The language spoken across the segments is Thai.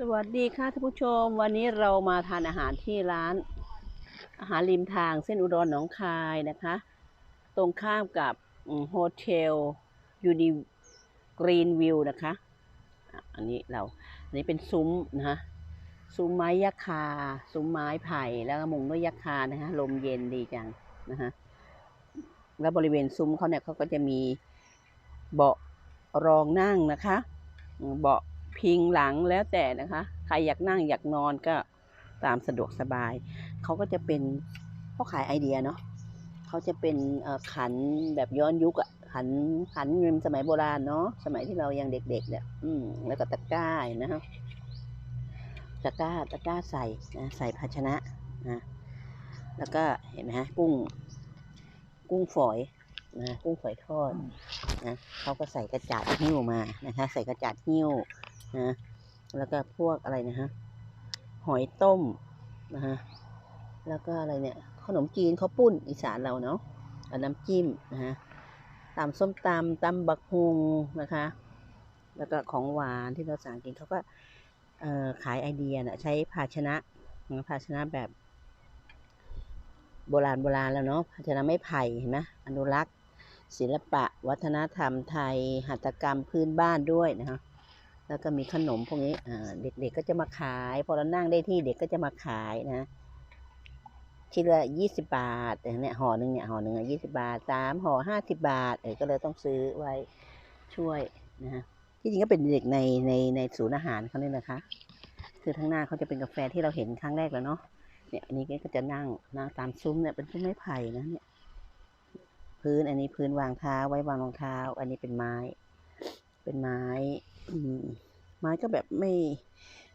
สวัสดีค่ะท่านผู้ชม วันนี้เรามาทานอาหารที่ร้าน อาหารริมทางเส้นอุดรหนองคายนะคะ ตรงข้ามกับโฮเทลยูนิกรีนวิวนะคะ อันนี้เราอันนี้เป็นซุ้มนะคะซุ้มไม้ยักคาซุ้มไม้ไผ่แล้วก็มุงด้วยยักคานะคะลมเย็นดีจังนะคะแล้วบริเวณซุ้มเขาเนี่ยเขาก็จะมีเบาะรองนั่งนะคะ เบาะ พิงหลังแล้วแต่นะคะ ใครอยากนั่งอยากนอนก็ตามสะดวกสบาย เขาก็จะเป็นเขาขายไอเดียเนาะเขาจะเป็นขันแบบย้อนยุคอะขันขันเงินสมัยโบราณเนาะสมัยที่เรายังเด็กๆเนี่ยอืมแล้วก็ตะกร้านะฮะตะกร้าตะกร้าใส่นะใส่ภาชนะนะแล้วก็เห็นไหมฮะกุ้ง กุ้งฝอยนะกุ้งฝอยทอด นะเขาก็ใส่กระจาดหิ้วมานะคะ ใส่กระจาดหิ้วนะแล้วก็พวกอะไรนะฮะหอยต้มนะฮะแล้วก็อะไรเนี่ยขนมจีนข้าวปุ้นอีสานเราเนาะกับน้ำจิ้มนะฮะตำส้มตำตำบักฮุงนะคะ แล้วก็ของหวานที่เราสั่งกินเขาก็ขายไอเดียนะใช้ภาชนะนะภาชนะแบบ โบราณโบราณแล้วเนาะภาชนะไม่ไผ่เห็นไหมอนุรักษ์ ศิลปะวัฒนธรรมไทย หัตถกรรมพื้นบ้านด้วยนะคะแล้วก็มีขนมพวกนี้เด็กๆก็จะมาขาย พอเรานั่งได้ที่เด็กก็จะมาขายนะชิ้นละยี่สิบาทเนี่ยห่อหนึ่งเนี่ยห่อหนึ่งยี่สิบาทสามห่อห้าสิบาทเออก็เลยต้องซื้อไว้ช่วยนะฮะที่จริงก็เป็นเด็กในในในศูนย์อาหารเขาเนี่ยนะคะ คือข้างหน้าเขาจะเป็นกาแฟที่เราเห็นครั้งแรกแล้วเนาะเนี่ยอันนี้ก็จะนั่งนั่งตามซุ้มเนี่ยเป็นซุ้มไม้ไผ่นะเนี่ย พื้น อันนี้พื้นวางเท้าไว้วางรองเท้า อันนี้เป็นไม้ เป็นไม้ไม้ก็แบบไม่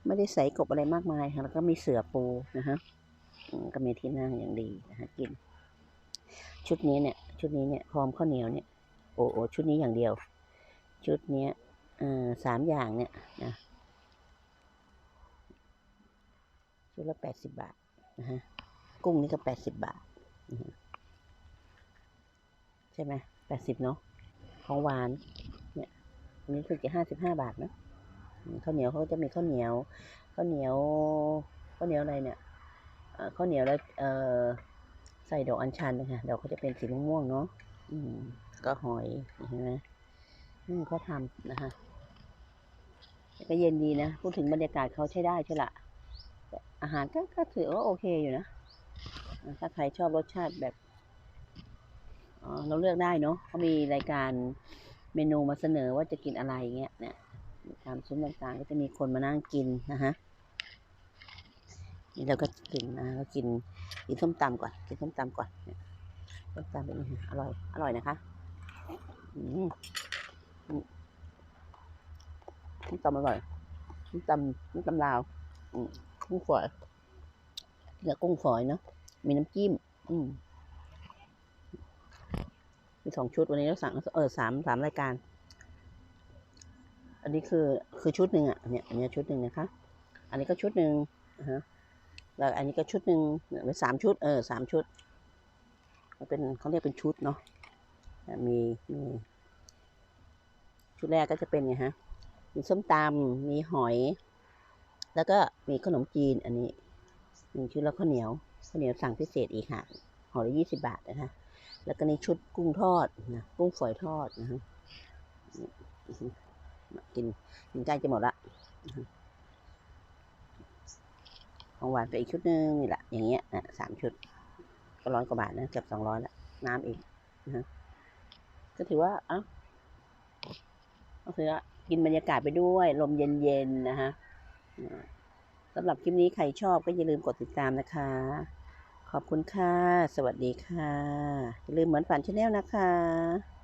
ไม่ได้ใส่กบอะไรมากมายค่ะแล้วก็มีเสือปูนะฮะก็มีที่นั่งอย่างดีนะฮะกิน ชุดนี้เนี่ย ชุดนี้เนี่ยพร้อมข้าวเหนียวเนี่ยโอ้โอชุดนี้อย่างเดียว ชุดเนี้ยสามอย่างเนี่ยนะชุดละแปดสิบบาทนะฮะกุ้งนี่ก็แปดสิบบาทใช่ไหมแปดสิบเนาะของหวานเนี่ยอันนี้คือจะห้าสิบห้าบาทนะข้าวเหนียวเขาจะมีข้าวเหนียวข้าวเหนียวข้าวเหนียวอะไรเนี่ยข้าวเหนียวแล้วเออใส่ดอกอัญชันนะคะดอกเขาจะเป็นสีม่วงๆเนาะอืมก็หอยเห็นไหมอืมเขาทำนะคะแต่ก็เย็นดีนะ พูดถึงบรรยากาศเขาใช้ได้ใช่ละอาหารก็ก็ถือว่าโอเคอยู่นะ ถ้าใครชอบรสชาติแบบ เราเลือกได้เนาะเขามีรายการเมนูมาเสนอว่าจะกินอะไรเงี้ยเนี่ยตามซุ้มต่างๆ ก็จะมีคนมานั่งกินนะฮะนี่เราก็กินนะก็กินกินส้มตำก่อนกินส้มตำก่อนเนี่ยส้มตำเป็นยังไงอร่อยอร่อยนะคะส้มตำอร่อยส้มตำส้มตำลาวกุ้งฝอยเนื้อกุ้งฝอยเนาะมีน้ำจิ้ม อืม มีสองชุดวันนี้เราสั่งเออสามสามรายการ อันนี้คือคือชุดหนึ่งอะเนี่ยอันนี้ชุดหนึ่งนะคะ อันนี้ก็ชุดหนึ่งนะฮะแล้วอันนี้ก็ชุดหนึ่งเนี่ยเป็นสามชุด เออสามชุดมันเป็นเขาเรียกเป็นชุดเนาะอะมีมีชุดแรกก็จะเป็นไงฮะมีส้มตำมีหอย แล้วก็มีขนมจีนอันนี้หนึ่งชุดแล้วข้าวเหนียวข้าวเหนียวสั่งพิเศษอีกค่ะห่อละยี่สิบบาทนะคะ แล้วก็ในชุดกุ้งทอดนะกุ้งฝอยทอดนะฮะกินกินใกล้จะหมดละของหวานไปอีกชุดหนึ่งนี่แหละอย่างเงี้ยนะสามชุด ก็ร้อยกว่าบาทนะเกือบสองร้อยละน้ำอีกนะฮะก็ถือว่าเอ้าก็ถือว่ากินบรรยากาศไปด้วยลมเย็นๆนะฮะสำหรับคลิปนี้ใครชอบก็อย่าลืมกดติดตามนะคะ ขอบคุณค่ะ สวัสดีค่ะอย่าลืมเหมือนฝันชาแนลนะคะ